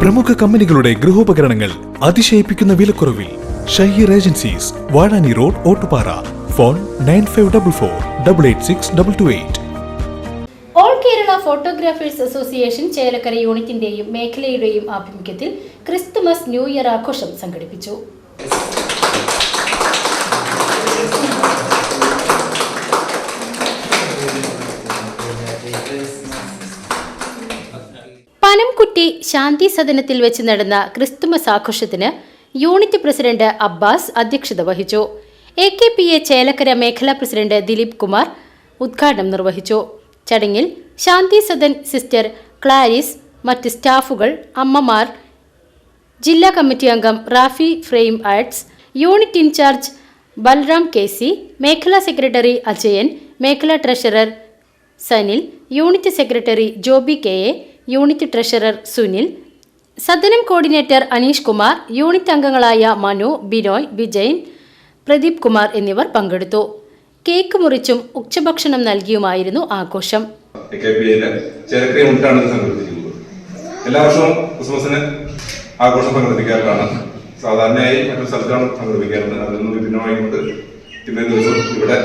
പ്രമുഖ കമ്പനികളുടെ ഗൃഹോപകരണങ്ങൾ അതിശയിപ്പിക്കുന്ന വിലക്കുറവിൽ Shaheer agencies Vazhani road Ottupara. Phone nine five double four double eight six double two eight. All Kerala photographers association Chelakkara യൂണിറ്റിന്റെയും മേഖലയുടെയും ആഭിമുഖ്യത്തിൽ ക്രിസ്തുമസ് ന്യൂ ഇയർ ആഘോഷം സംഘടിപ്പിച്ചു. പനംകുട്ടി ശാന്തി സദനത്തിൽ വെച്ച് നടന്ന ക്രിസ്തുമസ് ആഘോഷത്തിന് യൂണിറ്റ് പ്രസിഡന്റ് അബ്ബാസ് അധ്യക്ഷത വഹിച്ചു. A K P A Chelakkara മേഖലാ പ്രസിഡന്റ് ദിലീപ് കുമാർ ഉദ്ഘാടനം നിർവഹിച്ചു. ചടങ്ങിൽ ശാന്തി സദൻ സിസ്റ്റർ ക്ലാരിസ് മറ്റ് സ്റ്റാഫുകൾ അമ്മമാർ ജില്ലാ കമ്മിറ്റി അംഗം Rafi frame arts unit incharge Balram K C മേഖലാ സെക്രട്ടറി അജയൻ മേഖലാ treasurer Sanil unit secretary Joby K A unit treasurer Sunil Sadanam coordinator Aneesh Kumar unit അംഗങ്ങളായ മനു ബിനോയ് വിജയൻ പ്രദീപ് കുമാർ എന്നിവർ പങ്കെടുത്തു. കേക്ക് മുറിച്ചും ഉച്ചഭക്ഷണം നൽകിയുമായിരുന്നു ആഘോഷം. എല്ലാ വർഷവും ക്രിസ്മസിന് ആഘോഷം സംഘടിപ്പിക്കാറുള്ളതാണ്. സാധാരണയായി മറ്റൊരു സ്ഥലത്താണ് സംഘടിപ്പിക്കാറുള്ളത്. അതിൽ നിന്ന് വിഭിന്നമായിക്കൊണ്ട് ഇന്നേ ദിവസം ഇവിടെ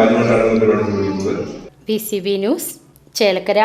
ആദ്യമായിട്ടാണ് പരിപാടി സംഘടിപ്പിക്കുന്നത്. P C B news Chelakkara.